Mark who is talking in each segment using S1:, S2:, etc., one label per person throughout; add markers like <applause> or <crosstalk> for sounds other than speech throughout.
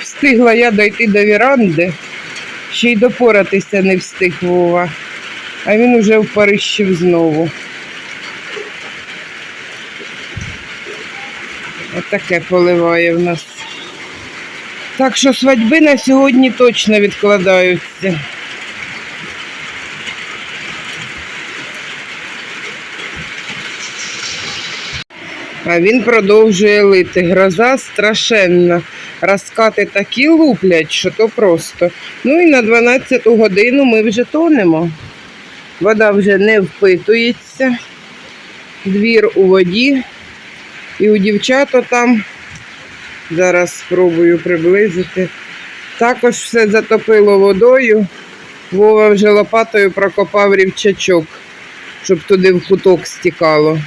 S1: Встигла я дойти до віранди, ще й допоратися не встиг Вова, а він уже впарищив знову. Отаке поливає в нас. Так що свадьби на сьогодні точно відкладаються. А він продовжує лити. Гроза страшенна. Розкати такі луплять, що то просто. Ну і на 12 годину ми вже тонемо. Вода вже не впитується. Двір у воді. І у дівчата там. Зараз спробую приблизити. Також все затопило водою. Вова вже лопатою прокопав рівчачок, щоб туди в куток стікало.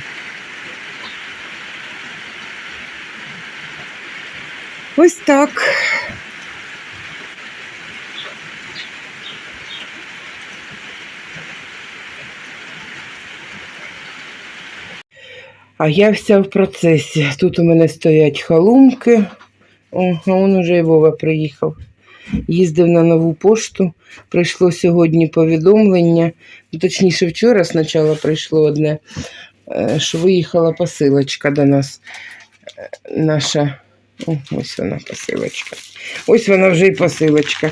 S1: Ось так. А я вся в процесі. Тут у мене стоять халумки. О, а он уже і Вова приїхав. Їздив на нову пошту. Прийшло сьогодні повідомлення. Ну, точніше, вчора спочатку прийшло одне, е, що виїхала посилочка до нас. Е, Наша о, ось вона посилочка. Ось вона вже і посилочка.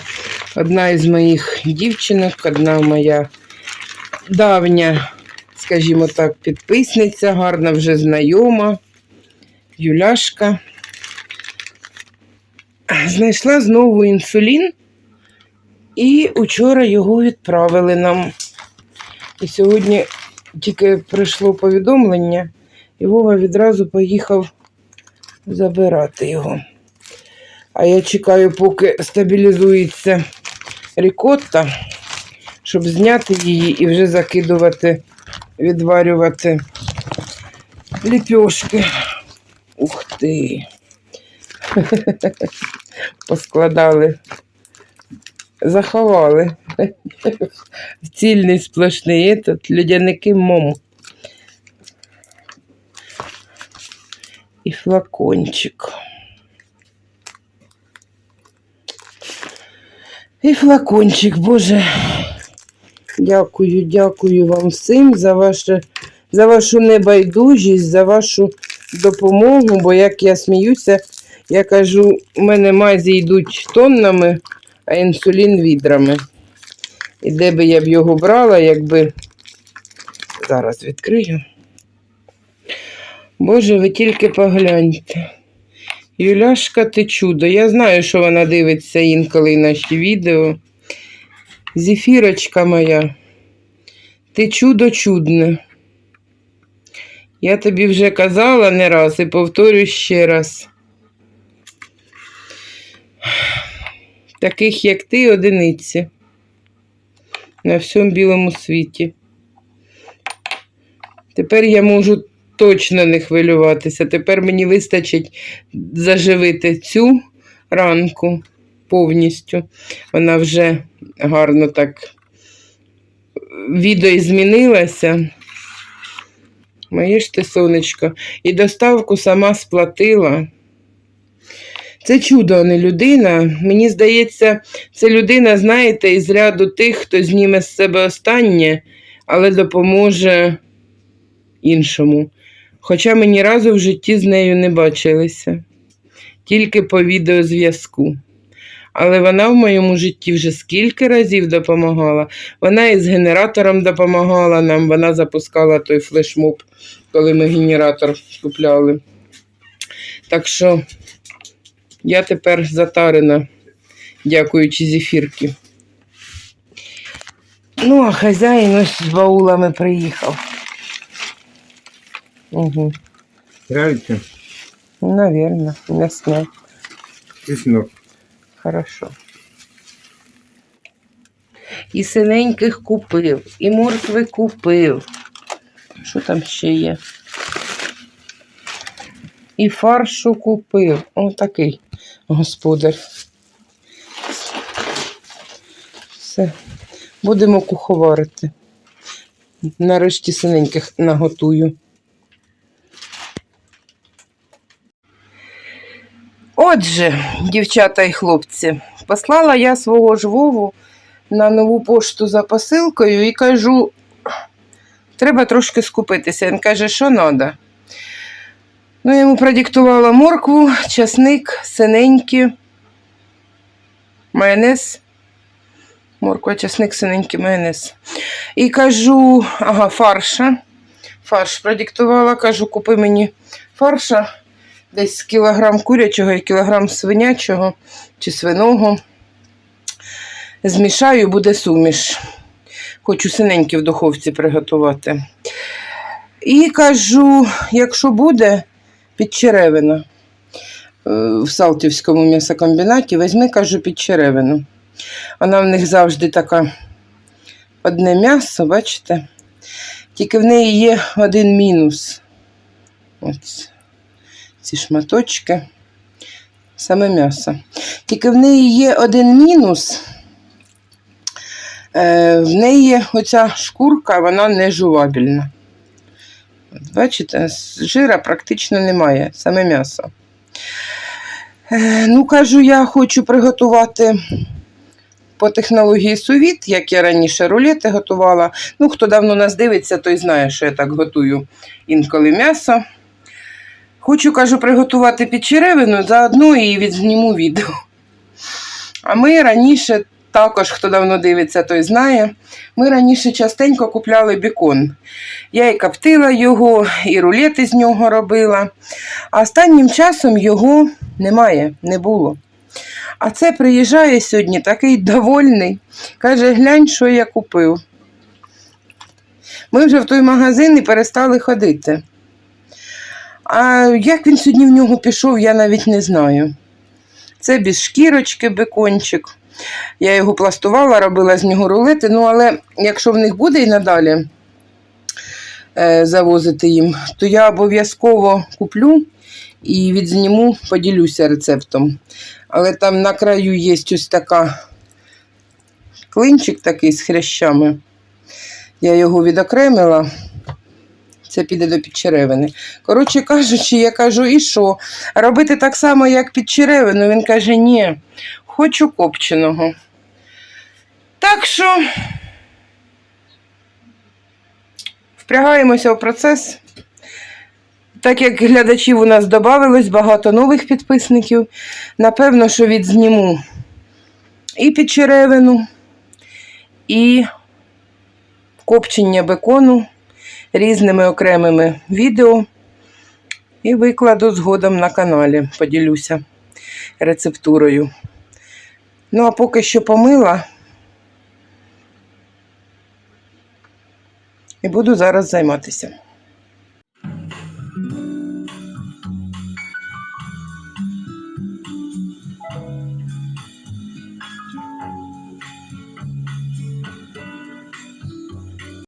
S1: Одна із моїх дівчинок, одна моя давня, скажімо так, підписниця, гарна вже знайома. Юляшка. Знайшла знову інсулін, і учора його відправили нам. І сьогодні тільки прийшло повідомлення, і Вова відразу поїхав забирати його. А я чекаю, поки стабілізується рікотта, щоб зняти її і вже закидувати, відварювати ліпьошки. Ух ти. <laughs> Поскладали, заховали. <laughs> Цільний сплошний этот, людяники мом. І флакончик. І флакончик, Боже. Дякую, дякую вам всім за, ваше, за вашу небайдужість, за вашу допомогу, бо як я сміюся, я кажу, у мене мазі йдуть тоннами, а інсулін відрами. І де би я б його брала, якби зараз відкрию. Боже, ви тільки погляньте. Юляшка, ти чудо. Я знаю, що вона дивиться інколи наші відео. Зефірочка моя, ти чудо чудне. Я тобі вже казала не раз і повторю ще раз. Таких, як ти, одиниці на всьому білому світі. Тепер я можу точно не хвилюватися. Тепер мені вистачить заживити цю ранку повністю. Вона вже гарно так відео змінилася. Моє ти сонечко. І доставку сама сплатила. Це чудо, а не людина. Мені здається, це людина, знаєте, із ряду тих, хто зніме з себе останнє, але допоможе іншому. Хоча ми ні разу в житті з нею не бачилися, тільки по відеозв'язку. Але вона в моєму житті вже скільки разів допомагала. Вона із генератором допомагала нам, вона запускала той флешмоб, коли ми генератор купляли. Так що я тепер затарена, дякуючи зефірки. Ну, а хазяїн ось з баулами приїхав. Угу.
S2: Нравится?
S1: Наверное, не снять. Хорошо. І синеньких купив, і моркви купив. Що там ще є? І фаршу купив. О, такий господар. Все. Будемо куховарити. Нарешті синеньких наготую. Отже, дівчата і хлопці, послала я свого ж на нову пошту за посилкою і кажу, треба трошки скупитися. Він каже, що треба. Ну, я йому продиктувала моркву, часник, синенькі, майонез. Морква, часник, синенький майонез. І кажу, ага, фарша. Фарш продиктувала, кажу, купи мені фарша. Десь кілограм курячого і кілограм свинячого чи свиного. Змішаю, буде суміш. Хочу синенькі в духовці приготувати. І кажу, якщо буде підчеревина е, в Салтівському м'ясокомбінаті, візьми, кажу, підчеревину. Вона в них завжди така одне м'ясо, бачите? Тільки в неї є один мінус. Ось ці шматочки. Саме м'ясо. Тільки в неї є один мінус. Е, в неї оця шкурка, вона не жувабельна. От Бачите, жира практично немає, саме м'ясо. Е, ну, кажу, я хочу приготувати по технології сувіт, як я раніше рулети готувала. Ну, хто давно нас дивиться, той знає, що я так готую інколи м'ясо. Хочу, кажу, приготувати підчеревину, заодно і відзніму відео. А ми раніше, також, хто давно дивиться, той знає, ми раніше частенько купляли бікон. Я і коптила його, і рулети з нього робила. А останнім часом його немає, не було. А це приїжджає сьогодні такий довольний. Каже, глянь, що я купив. Ми вже в той магазин і перестали ходити. А як він сьогодні в нього пішов, я навіть не знаю. Це без шкірочки бекончик. Я його пластувала, робила з нього рулети. Ну, але якщо в них буде і надалі е, завозити їм, то я обов'язково куплю і відзніму, поділюся рецептом. Але там на краю є ось така клинчик такий з хрящами. Я його відокремила. Це піде до підчеревини. Коротше кажучи, я кажу, і що? Робити так само, як під черевину? Він каже, ні, хочу копченого. Так що впрягаємося в процес. Так як глядачів у нас додавалось багато нових підписників, напевно, що відзніму і підчеревину, і копчення бекону різними окремими відео і викладу згодом на каналі, поділюся рецептурою. Ну, а поки що помила і буду зараз займатися.